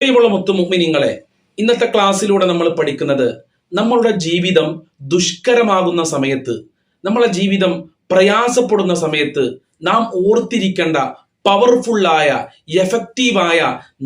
പ്രിയമുള്ള മുത്തുമുഗ്മിനിങ്ങളെ ഇന്നത്തെ ക്ലാസ്സിലൂടെ നമ്മൾ പഠിക്കുന്നത് നമ്മളുടെ ജീവിതം ദുഷ്കരമാകുന്ന സമയത്ത് നമ്മളെ ജീവിതം പ്രയാസപ്പെടുന്ന സമയത്ത് നാം ഓർത്തിരിക്കേണ്ട പവർഫുള്ളായ എഫക്റ്റീവായ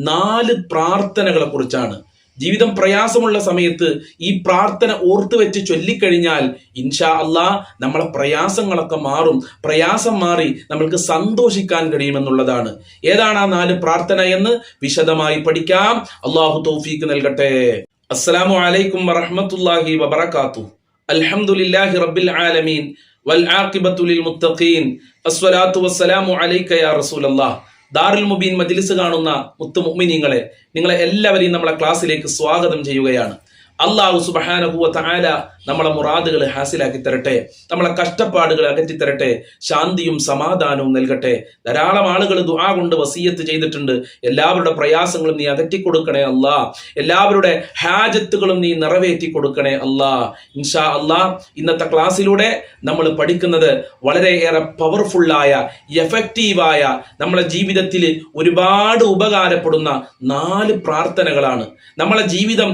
നാല് പ്രാർത്ഥനകളെ കുറിച്ചാണ്. ജീവിതം പ്രയാസമുള്ള സമയത്ത് ഈ പ്രാർത്ഥന ഓർത്തു വെച്ച് ചൊല്ലിക്കഴിഞ്ഞാൽ ഇൻഷാ അല്ലാ നമ്മളെ പ്രയാസങ്ങളൊക്കെ മാറും. പ്രയാസം മാറി നമ്മൾക്ക് സന്തോഷിക്കാൻ കഴിയുമെന്നുള്ളതാണ്. ഏതാണ് ആ നാല് പ്രാർത്ഥന എന്ന് വിശദമായി പഠിക്കാം. അള്ളാഹു തൗഫീക്ക് നൽകട്ടെ. അസ്സലാമു അലൈക്കും വറഹ്മത്തുള്ളാഹി വബർക്കാത്തു അൽഹംദുലില്ലാഹി റബ്ബിൽ ആലമീൻ. വൽ ആഖിബത്തു ലിൽ മുത്തഖീൻ. അസ്വലാത്തു വസ്സലാമു അലൈക യാ റസൂലല്ലാഹ്. ദാറുൽ മുബീൻ മജ്ലിസ് കാണുന്ന മുത്തു മുഅ്മിനീങ്ങളെ നിങ്ങളെ എല്ലാവരെയും നമ്മളെ ക്ലാസ്സിലേക്ക് സ്വാഗതം ചെയ്യുകയാണ്. അള്ളാഹു സുബഹാനഹുവ തആല നമ്മളെ മുറാദുകൾ ഹാസിലാക്കി തരട്ടെ. നമ്മളെ കഷ്ടപ്പാടുകൾ അകറ്റി തരട്ടെ. ശാന്തിയും സമാധാനവും നൽകട്ടെ. ധാരാളം ആളുകൾ ദുആ കൊണ്ട് വസീയത്ത് ചെയ്തിട്ടുണ്ട്. എല്ലാവരുടെ പ്രയാസങ്ങളും നീ അകറ്റി കൊടുക്കണേ അല്ലാ. എല്ലാവരുടെ ഹാജത്തുകളും നീ നിറവേറ്റി കൊടുക്കണേ അല്ലാ. ഇൻഷാ അല്ലാ ഇന്നത്തെ ക്ലാസ്സിലൂടെ നമ്മൾ പഠിക്കുന്നത് വളരെയേറെ പവർഫുള്ളായ എഫക്റ്റീവായ നമ്മളെ ജീവിതത്തിൽ ഒരുപാട് ഉപകാരപ്പെടുന്ന നാല് പ്രാർത്ഥനകളാണ്. നമ്മളെ ജീവിതം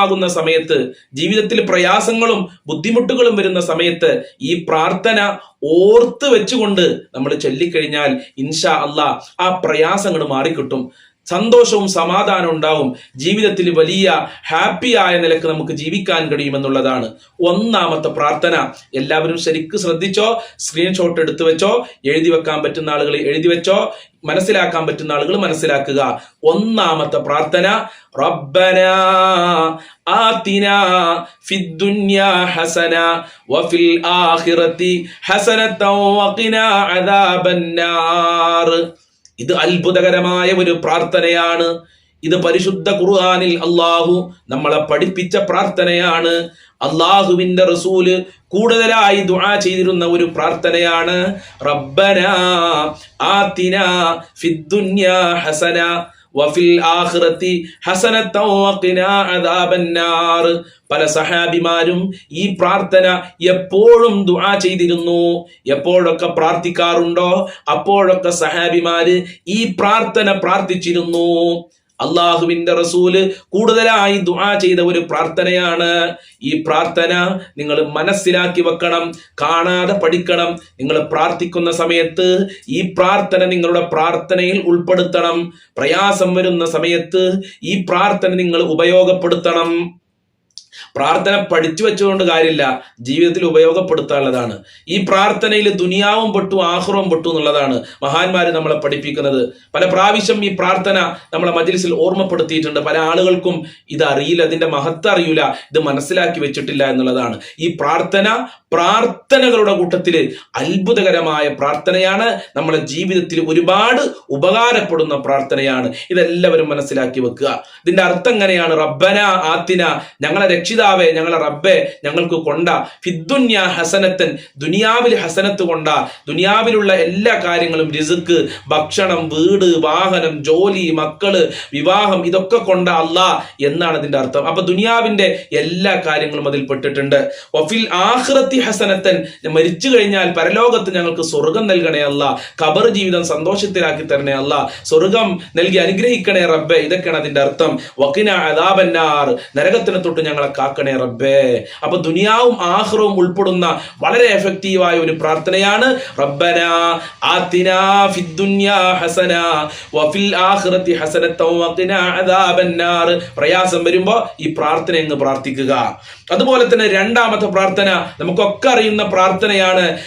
ദുഷ്കരമാകുന്ന സമയത്ത് ജീവിതത്തിൽ പ്രയാസങ്ങളും ബുദ്ധിമുട്ടുകളും വരുന്ന സമയത്ത് ഈ പ്രാർത്ഥന ഓർത്ത് വെച്ചുകൊണ്ട് നമ്മൾ ചൊല്ലിക്കഴിഞ്ഞാൽ ഇൻഷാ അള്ളാ ആ പ്രയാസങ്ങൾ മാറിക്കിട്ടും. സന്തോഷവും സമാധാനവും ഉണ്ടാവും. ജീവിതത്തിൽ വലിയ ഹാപ്പി ആയ നിലയ്ക്ക് നമുക്ക് ജീവിക്കാൻ കഴിയുമെന്നുള്ളതാണ് ഒന്നാമത്തെ പ്രാർത്ഥന. എല്ലാവരും ശരിക്ക് ശ്രദ്ധിച്ചോ സ്ക്രീൻഷോട്ട് എടുത്തു വെച്ചോ എഴുതി വെക്കാൻ പറ്റുന്ന ആളുകൾ എഴുതി വെച്ചോ മനസ്സിലാക്കാൻ പറ്റുന്ന ആളുകൾ മനസ്സിലാക്കുക. ഒന്നാമത്തെ പ്രാർത്ഥന റബ്ബന ആതിന ഫിദ്ദുന്യാ ഹസന വഫിൽ ആഖിറതി ഹസനതൻ വഖിന അദാബന്നാർ. ഇത് അത്ഭുതകരമായ ഒരു പ്രാർത്ഥനയാണ്. ഇത് പരിശുദ്ധ ഖുർആാനിൽ അള്ളാഹു നമ്മളെ പഠിപ്പിച്ച പ്രാർത്ഥനയാണ്. അള്ളാഹുവിന്റെ റസൂൽ കൂടുതലായി ദുആ ചെയ്തിരുന്ന ഒരു പ്രാർത്ഥനയാണ്. റബ്ബന ആതിന ഫിദ്ദുന്യാ ഹസന. വഫിൽ ആഖിറതി ഹസനത്തൻ അദാബന്നാർ. പല സഹാബിമാരും ഈ പ്രാർത്ഥന എപ്പോഴും ദുആ ചെയ്തിരുന്നു. എപ്പോഴൊക്കെ പ്രാർത്ഥിക്കാറുണ്ടോ അപ്പോഴൊക്കെ സഹാബിമാര് ഈ പ്രാർത്ഥന പ്രാർത്ഥിച്ചിരുന്നു. അള്ളാഹുവിന്റെ റസൂൽ കൂടുതലായി ദുആ ചെയ്ത ഒരു പ്രാർത്ഥനയാണ്. ഈ പ്രാർത്ഥന നിങ്ങൾ മനസ്സിലാക്കി വെക്കണം കാണാതെ പഠിക്കണം. നിങ്ങൾ പ്രാർത്ഥിക്കുന്ന സമയത്ത് ഈ പ്രാർത്ഥന നിങ്ങളുടെ പ്രാർത്ഥനയിൽ ഉൾപ്പെടുത്തണം. പ്രയാസം വരുന്ന സമയത്ത് ഈ പ്രാർത്ഥന നിങ്ങൾ ഉപയോഗപ്പെടുത്തണം. പ്രാർത്ഥന പഠിച്ചു വെച്ചുകൊണ്ട് കാര്യമില്ല. ജീവിതത്തിൽ ഉപയോഗപ്പെടുത്താനുള്ളതാണ്. ഈ പ്രാർത്ഥനയിൽ ദുനിയാവും പെട്ടു ആഹ്റവും പെട്ടു എന്നുള്ളതാണ് മഹാന്മാര് നമ്മളെ പഠിപ്പിക്കുന്നത്. പല പ്രാവശ്യം ഈ പ്രാർത്ഥന നമ്മളെ മജ്ലിസിൽ ഓർമ്മപ്പെടുത്തിയിട്ടുണ്ട്. പല ആളുകൾക്കും ഇത് അറിയില്ല ഇതിന്റെ മഹത്വം അറിയില്ല ഇത് മനസ്സിലാക്കി വെച്ചിട്ടില്ല എന്നുള്ളതാണ്. ഈ പ്രാർത്ഥന പ്രാർത്ഥനകളുടെ കൂട്ടത്തിൽ അത്ഭുതകരമായ പ്രാർത്ഥനയാണ്. നമ്മളെ ജീവിതത്തിൽ ഒരുപാട് ഉപകാരപ്പെടുന്ന പ്രാർത്ഥനയാണ്. ഇതെല്ലാവരും മനസ്സിലാക്കി വെക്കുക. ഇതിന്റെ അർത്ഥം എങ്ങനെയാണ്? റബ്ബന ആത്തിന. ഞങ്ങളെ രക്ഷിതാവേ ഞങ്ങളെ റബ്ബെ ഞങ്ങൾക്ക് കൊണ്ട. ഫിദ്ദുന്യ ഹസനത്തൻ ദുനിയാവിൽ ഹസനത്ത് കൊണ്ട. ദുനിയാവിലുള്ള എല്ലാ കാര്യങ്ങളും റിസുക്ക് ഭക്ഷണം വീട് വാഹനം ജോലി മക്കൾ വിവാഹം ഇതൊക്കെ കൊണ്ട അല്ല എന്നാണ് അതിന്റെ അർത്ഥം. അപ്പൊ ദുനിയാവിന്റെ എല്ലാ കാര്യങ്ങളും അതിൽ പെട്ടിട്ടുണ്ട്. വഫിൽ ആഹ്റത്തി ഹസനത്തൻ മരിച്ചു കഴിഞ്ഞാൽ പരലോകത്ത് ഞങ്ങൾക്ക് സ്വർഗം നൽകണേ അല്ല ഖബർ ജീവിതം സന്തോഷത്തിലാക്കി തരണേ അല്ല സ്വർഗം നൽകി അനുഗ്രഹിക്കണേ റബ്ബെ ഇതൊക്കെയാണ് അതിന്റെ അർത്ഥം. വക്കിന അദാബന്നാർ. നരകത്തിനെ തൊട്ട് ഞങ്ങളെ കാക്കണേ റബ്ബേ. അപ്പൊ ദുനിയാവും ആഹ്റവും ഉൾപ്പെടുന്ന വളരെ എഫക്റ്റീവായ ഒരു പ്രാർത്ഥനയാണ്. ഹസന വഫിൽ അദാബന്നാർ. പ്രയാസം വരുമ്പോ ഈ പ്രാർത്ഥന എന്ന് പ്രാർത്ഥിക്കുക. അതുപോലെ തന്നെ രണ്ടാമത്തെ പ്രാർത്ഥന നമുക്കൊക്കെ അറിയുന്ന പ്രാർത്ഥനയാണ്.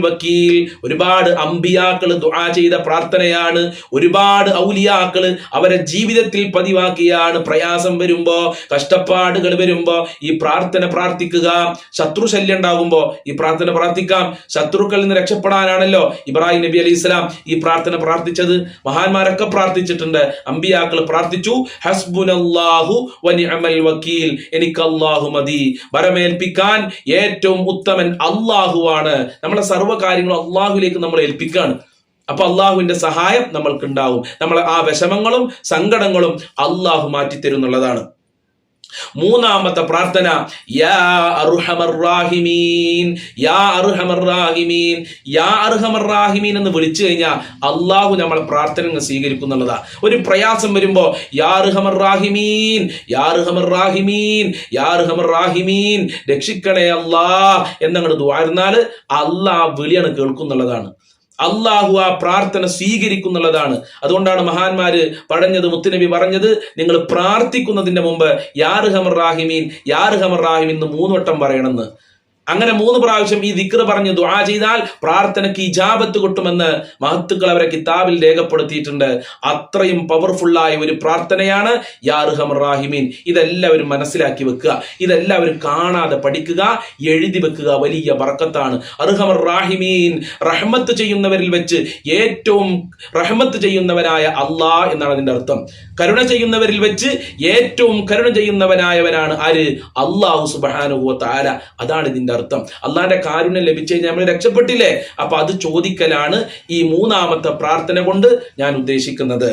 വക്കീൽ. ഒരുപാട് അമ്പിയാക്കൾ ദുആ ചെയ്ത പ്രാർത്ഥനയാണ്. ഒരുപാട് ഔലിയാക്കൾ അവരെ ജീവിതത്തിൽ പതിവാക്കിയാണ്. പ്രയാസം വരുമ്പോ കഷ്ടപ്പാടുകൾ വരുമ്പോ ഈ പ്രാർത്ഥന പ്രാർത്ഥിക്കുക. ശത്രു ശല്യം ഉണ്ടാകുമ്പോ ഈ പ്രാർത്ഥന പ്രാർത്ഥിക്കാം. ശത്രുക്കളിൽ നിന്ന് രക്ഷപ്പെടാനാണല്ലോ ഇബ്രാഹിം നബി അലൈഹി ഇസ്ലാം ഈ പ്രാർത്ഥന പ്രാർത്ഥിച്ചത്. മഹാന്മാരൊക്കെ പ്രാർത്ഥിച്ചിട്ടുണ്ട്. അമ്പിയാക്കൾ പ്രാർത്ഥിച്ചു. ഹസ്ബുനല്ലാഹു വനിഅമൽ വക്കീൽ. എനിക്ക് അള്ളാഹു മതി വരമേൽപ്പിക്കാൻ ഏറ്റവും ഉത്തമൻ അള്ളാഹുവാണ് നമ്മളെ സർവ കാര്യങ്ങളും അള്ളാഹുലേക്ക് നമ്മൾ ഏൽപ്പിക്കാണ് അപ്പൊ അള്ളാഹുവിന്റെ സഹായം നമ്മൾക്ക് ഉണ്ടാവും നമ്മളെ ആ വിഷമങ്ങളും സങ്കടങ്ങളും അള്ളാഹു മാറ്റിത്തരുന്നുള്ളതാണ്. മൂന്നാമത്തെ പ്രാർത്ഥന യാ യാ യാ എന്ന് വിളിച്ചു കഴിഞ്ഞാൽ അള്ളാഹു നമ്മളെ പ്രാർത്ഥന സ്വീകരിക്കുന്നുള്ളതാ. ഒരു പ്രയാസം വരുമ്പോ യാ യാ യാ രക്ഷിക്കണേ അല്ലാ എന്നങ്ങോട്ട് ദ്വാരുന്നാൽ അള്ളാഹ് വിളിയാണ് കേൾക്കുന്നുള്ളതാണ്. അള്ളാഹു ആ പ്രാർത്ഥന സ്വീകരിക്കുന്നുള്ളതാണ്. അതുകൊണ്ടാണ് മഹാന്മാര് പറഞ്ഞത് മുത്തുനബി പറഞ്ഞത് നിങ്ങൾ പ്രാർത്ഥിക്കുന്നതിന്റെ മുമ്പ് യാർ ഹമർ റാഹിമീൻ യാർ ഹമർ റാഹിമീൻ എന്ന് മൂന്നുവട്ടം പറയണമെന്ന്. അങ്ങനെ മൂന്ന് പ്രാവശ്യം ഈ ദിക്ർ പറഞ്ഞ് ദുആ ചെയ്താൽ പ്രാർത്ഥനയ്ക്ക് ഇജാബത്ത് കിട്ടുമെന്ന് മഹത്തുക്കൾ അവരെ കിതാബിൽ രേഖപ്പെടുത്തിയിട്ടുണ്ട്. അത്രയും പവർഫുള്ളായ ഒരു പ്രാർത്ഥനയാണ് യാർഹം റാഹിമീൻ ഇതെല്ലാവരും മനസ്സിലാക്കി വെക്കുക. ഇതെല്ലാവരും കാണാതെ പഠിക്കുക. എഴുതി വെക്കുക വലിയ ബർക്കത്താണ്. അർഹമർ റാഹിമീൻ റഹ്മത്ത് ചെയ്യുന്നവരിൽ വെച്ച് ഏറ്റവും റഹ്മത്ത് ചെയ്യുന്നവനായ അള്ളാ എന്നാണ് അതിന്റെ അർത്ഥം. കരുണ ചെയ്യുന്നവരിൽ വെച്ച് ഏറ്റവും കരുണ ചെയ്യുന്നവനായവനാണ് ആര്? അള്ളാഹു സുബാനുഭവ താര അതാണ് ഇതിന്റെ അർത്ഥം അള്ളാന്റെ കാരുണ്യം ലഭിച്ചു കഴിഞ്ഞാൽ നമ്മൾ രക്ഷപ്പെട്ടില്ലേ? അപ്പൊ അത് ചോദിക്കലാണ് ഈ മൂന്നാമത്തെ പ്രാർത്ഥന കൊണ്ട് ഞാൻ ഉദ്ദേശിക്കുന്നത്.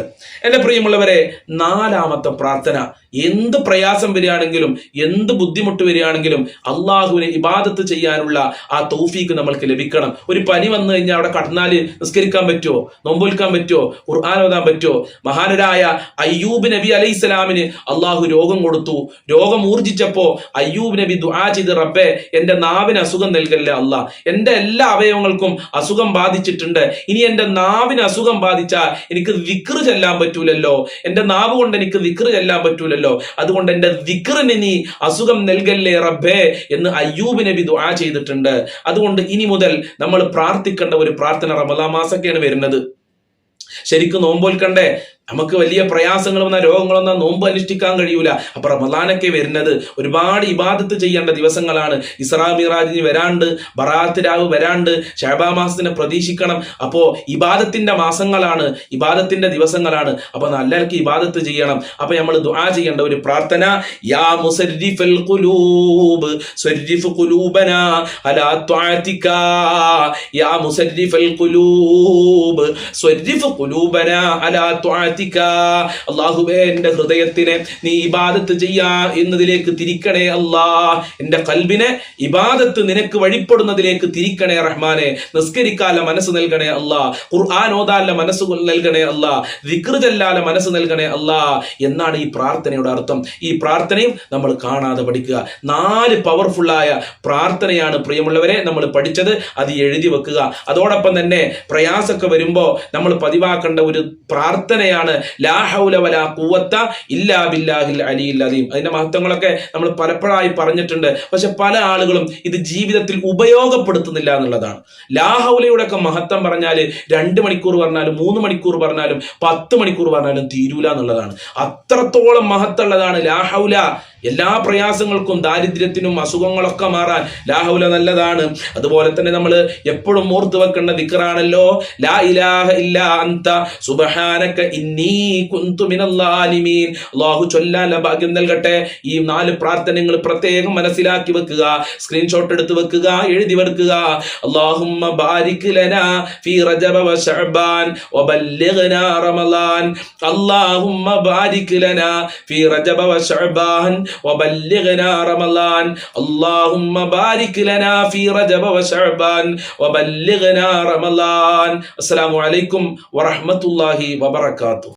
എന്റെ പ്രിയമുള്ളവരെ നാലാമത്തെ പ്രാർത്ഥന. എന്ത് പ്രയാസം വരികയാണെങ്കിലും എന്ത് ബുദ്ധിമുട്ട് വരികയാണെങ്കിലും അള്ളാഹുവിനെ ഇബാദത്ത് ചെയ്യാനുള്ള ആ തൗഫീക്ക് നമ്മൾക്ക് ലഭിക്കണം. ഒരു പനി വന്നു കഴിഞ്ഞാൽ അവിടെ കടന്നാൽ നിസ്കരിക്കാൻ പറ്റുമോ നോമ്പൊലിക്കാൻ പറ്റുമോ ഖുർആൻ ഓതാൻ പറ്റുമോ മഹാനരായ അയ്യൂബ് നബി അലൈഹി ഇസ്ലാമിന് അള്ളാഹു രോഗം കൊടുത്തു. രോഗം ഊർജിച്ചപ്പോ അയ്യൂബ് നബി ദുആ ചെയ്ത് റബ്ബെ എന്റെ നാവിന് അസുഖം നൽകല്ലേ അല്ല. എന്റെ എല്ലാ അവയവങ്ങൾക്കും അസുഖം ബാധിച്ചിട്ടുണ്ട്. ഇനി എന്റെ നാവിന് അസുഖം ബാധിച്ചാൽ എനിക്ക് വിക്റ് ചെല്ലാൻ പറ്റൂലല്ലോ. എന്റെ നാവ് കൊണ്ട് എനിക്ക് വിക്റ് ചെല്ലാൻ പറ്റൂലല്ലോ. അതുകൊണ്ട് എന്റെ വിക്റിന് നീ അസുഖം നൽകല്ലേ റബ്ബേ എന്ന് അയ്യൂബ് നബി ദുആ ചെയ്തിട്ടുണ്ട്. അതുകൊണ്ട് ഇനി മുതൽ നമ്മൾ പ്രാർത്ഥിക്കേണ്ട ഒരു പ്രാർത്ഥന റമദാ മാസൊക്കെയാണ് വരുന്നത്. ശരിക്കും നോമ്പോൽക്കണ്ടേ? നമുക്ക് വലിയ പ്രയാസങ്ങൾ വന്ന രോഗങ്ങളൊന്നും നോമ്പ് അനുഷ്ഠിക്കാൻ കഴിയൂല. അപ്പൊ റമദാനൊക്കെ വരുന്നത് ഒരുപാട് ഇബാദത്ത് ചെയ്യേണ്ട ദിവസങ്ങളാണ്. ഇസ്രാ മിറാജിന് വരാണ്ട് ബറാത്ത് രാവ് വരാണ്ട് ഷാബാ മാസത്തിനെ പ്രതീക്ഷിക്കണം. അപ്പോ ഇബാദത്തിന്റെ മാസങ്ങളാണ് ഇബാദത്തിന്റെ ദിവസങ്ങളാണ്. അപ്പൊ നല്ലവർക്ക് ഇബാദത്ത് ചെയ്യണം. അപ്പൊ നമ്മൾ ദുആ ചെയ്യേണ്ട ഒരു പ്രാർത്ഥന യാ മുസരിഫൽ ഖുലൂബ് സരിഫ് ഖുലൂബന അലാ യാ മുസരിഫൽ ഖുലൂബ് സ്വരിഫ് ഖുലൂബന അലാ അല്ലാഹുവേ എന്റെ ഹൃദയത്തിനെ നീ ഇബാദത്ത് ചെയ്യാ എന്നതിലേക്ക് തിരിക്കണേ അല്ലാ. എന്റെ കൽബിനെ ഇബാദത്ത് നിനക്ക് വഴിപ്പെടുന്നതിലേക്ക് തിരിക്കണേ റഹ്മാനെ. നിസ്കരിക്കാല മനസ്സ് നൽകണേ അല്ലാ. ഖുർആൻ ഓതാല മനസ്സ് നൽകണേ അല്ലാ. വിക്ർ ചെല്ലാല മനസ്സ് നൽകണേ അല്ലാ. എന്നാണ് ഈ പ്രാർത്ഥനയുടെ അർത്ഥം. ഈ പ്രാർത്ഥനയും നമ്മൾ കാണാതെ പഠിക്കുക. നാല് പവർഫുള്ളായ പ്രാർത്ഥനയാണ് പ്രിയമുള്ളവരെ നമ്മൾ പഠിച്ചത്. അത് എഴുതി വെക്കുക. അതോടൊപ്പം തന്നെ പ്രയാസമൊക്കെ വരുമ്പോൾ നമ്മൾ പതിവാക്കേണ്ട ഒരു പ്രാർത്ഥനയാണ് ലാ ഹൗല വലാ ഖുവത്ത ഇല്ലാ ബില്ലാഹിൽ അലിയിൽ അലീം അതിന്റെ മഹത്വങ്ങളൊക്കെ നമ്മൾ പലപ്പോഴായി പറഞ്ഞിട്ടുണ്ട്. പക്ഷെ പല ആളുകളും ഇത് ജീവിതത്തിൽ ഉപയോഗപ്പെടുത്തുന്നില്ല എന്നുള്ളതാണ്. ലാഹൗലയുടെ ഒക്കെ മഹത്വം പറഞ്ഞാൽ രണ്ട് മണിക്കൂർ പറഞ്ഞാലും മൂന്ന് മണിക്കൂർ പറഞ്ഞാലും പത്ത് മണിക്കൂർ പറഞ്ഞാലും തീരൂല എന്നുള്ളതാണ്. അത്രത്തോളം മഹത്തുള്ളതാണ് ലാഹൗല എല്ലാ പ്രയാസങ്ങൾക്കും ദാരിദ്ര്യത്തിനും അസുഖങ്ങളൊക്കെ മാറാൻ ലാഹൗല നല്ലതാണ്. അതുപോലെ തന്നെ നമ്മൾ എപ്പോഴും ഓർത്തു വെക്കേണ്ട ദിക്കറാണല്ലോ ലാ ചൊല്ലാൻ ഭാഗ്യം നൽകട്ടെ. ഈ നാല് പ്രാർത്ഥനകൾ പ്രത്യേകം മനസ്സിലാക്കി വെക്കുക സ്ക്രീൻഷോട്ട് എടുത്ത് വെക്കുക എഴുതി വെക്കുക. അല്ലാഹുമ്മ ബാരിക് ലനാ ഫീ റജബ വ റജബ വ ശഅബാൻ وبلغنا رمضان. اللهم بارك لنا في رجب وشعبان. وبلغنا رمضان. السلام عليكم ورحمة الله وبركاته.